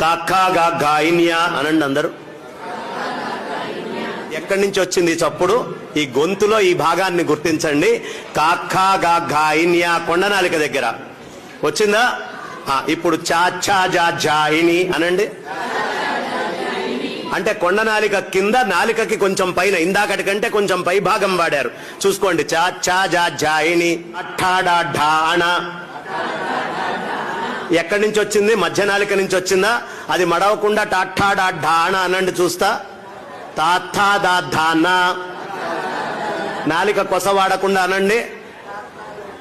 కాకా గా అనండి అందరూ. ఎక్కడి నుంచి వచ్చింది చప్పుడు? ఈ గొంతులో ఈ భాగాన్ని గుర్తించండి. కాకా గా కొండనాలిక దగ్గర. వచ్చిందా? ఇప్పుడు చా చా జా జాయిని అనండి. అంటే కొండ నాలిక కింద నాలికకి కొంచెం పైన ఇందాకటి కంటే కొంచెం పై భాగం వాడారు. చూసుకోండి చా చా జా జాయిని అఠాడా ఢాణ ఎక్కడి నుంచి వచ్చింది? మధ్య నాలిక నుంచి వచ్చిందా? అది మడవకుండా టాఠాడా ఢాణ అనండి చూస్తా. తాథా దా నాలిక కొస వాడకుండా అనండి.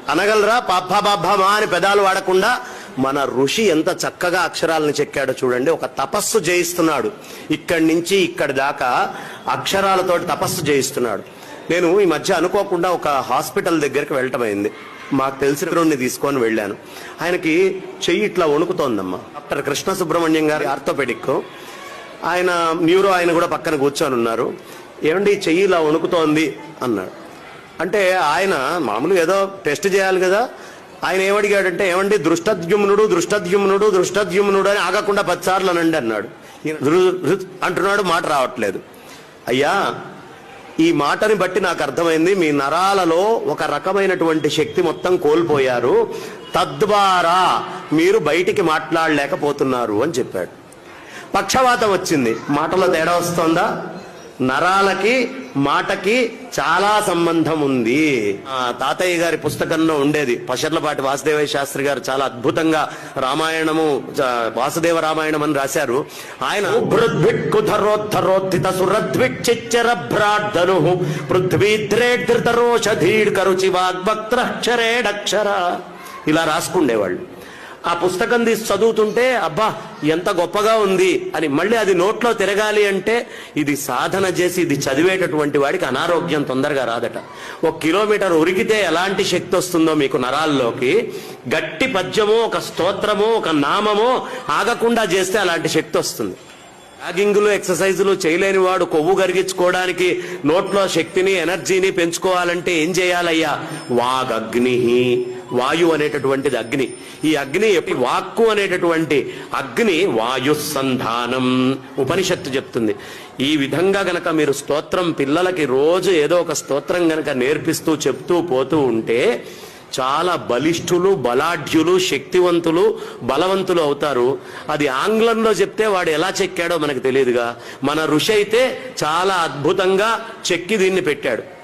అనగలరా? పాప బాభమా అని పెదాలు వాడకుండా. మన ఋషి ఎంత చక్కగా అక్షరాలను చెక్కాడో చూడండి. ఒక తపస్సు జయిస్తున్నాడు. ఇక్కడి నుంచి ఇక్కడి దాకా అక్షరాలతోటి తపస్సు జయిస్తున్నాడు. నేను ఈ మధ్య అనుకోకుండా ఒక హాస్పిటల్ దగ్గరికి వెళ్ళటమైంది. మాకు తెలిసిన తీసుకొని వెళ్ళాను. ఆయనకి చెయ్యి ఇట్లా వణుకుతోందమ్మా. డాక్టర్ కృష్ణ సుబ్రహ్మణ్యం గారి ఆర్థోపెడిక్. ఆయన న్యూరో ఆయన కూడా పక్కన కూర్చొని ఉన్నారు. ఏమండి చెయ్యి ఇలా వణుకుతోంది అన్నాడు. అంటే ఆయన మామూలుగా ఏదో టెస్ట్ చేయాలి కదా. ఆయన ఏమడిగాడంటే ఏమండి దృష్టద్యుమ్నుడు దృష్టద్యుమ్నుడు దృష్టద్యుమ్నుడు అని ఆగకుండా పదిసార్లు అనండి అన్నాడు. అంటున్నాడు మాట రావట్లేదు. అయ్యా ఈ మాటని బట్టి నాకు అర్థమైంది మీ నరాలలో ఒక రకమైనటువంటి శక్తి మొత్తం కోల్పోయారు. తద్వారా మీరు బయటికి మాట్లాడలేకపోతున్నారు అని చెప్పాడు. పక్షవాతం వచ్చింది. మాటలో తేడా వస్తోందా? నరాలకి మాటకి చాలా సంబంధం ఉంది. ఆ తాతయ్య గారి పుస్తకంలో ఉండేది. పషర్లపాటి వాసుదేవయ్య శాస్త్రి గారు చాలా అద్భుతంగా రామాయణము వాసుదేవ రామాయణం అని రాశారు. ఆయన బృద్విట్కుధరోద్ధరోత్థిత సురద్విచ్చిచ్చర భ్రాడ్ధను పృథ్వీద్రేడ్ధృతరోషధీడ్ కరుచి వాగ్భక్త్రక్షరేడక్షర ఇలా రాసుకుండేవాళ్ళు. ఆ పుస్తకం తీసి చదువుతుంటే అబ్బా ఎంత గొప్పగా ఉంది అని మళ్ళీ అది నోట్లో తిరగాలి అంటే ఇది సాధన చేసి ఇది చదివేటటువంటి వాడికి అనారోగ్యం తొందరగా రాదట. ఒక కిలోమీటర్ ఉరికితే ఎలాంటి శక్తి వస్తుందో మీకు నరాల్లోకి గట్టి పద్యమో ఒక స్తోత్రమో ఒక నామమో ఆగకుండా చేస్తే అలాంటి శక్తి వస్తుంది. జాగింగ్లు ఎక్సర్సైజులు చేయలేని వాడు కొవ్వు కరిగించుకోవడానికి నోట్లో శక్తిని ఎనర్జీని పెంచుకోవాలంటే ఏం చేయాలయ్యా? వాగగ్ని వాయు అనేటటువంటిది అగ్ని. ఈ అగ్ని ఎప్పటి- వాక్కు అనేటటువంటి అగ్ని వాయుసంధానం ఉపనిషత్తు చెప్తుంది. ఈ విధంగా గనక మీరు స్తోత్రం పిల్లలకి రోజు ఏదో ఒక స్తోత్రం గనక నేర్పిస్తూ చెప్తూ పోతూ ఉంటే చాలా బలిష్ఠులు బలాఢ్యులు శక్తివంతులు బలవంతులు అవుతారు. అది ఆంగ్లంలో చెప్తే వాడు ఎలా చెక్కాడో మనకు తెలియదుగా. మన ఋషి అయితే చాలా అద్భుతంగా చెక్కి దీన్ని పెట్టాడు.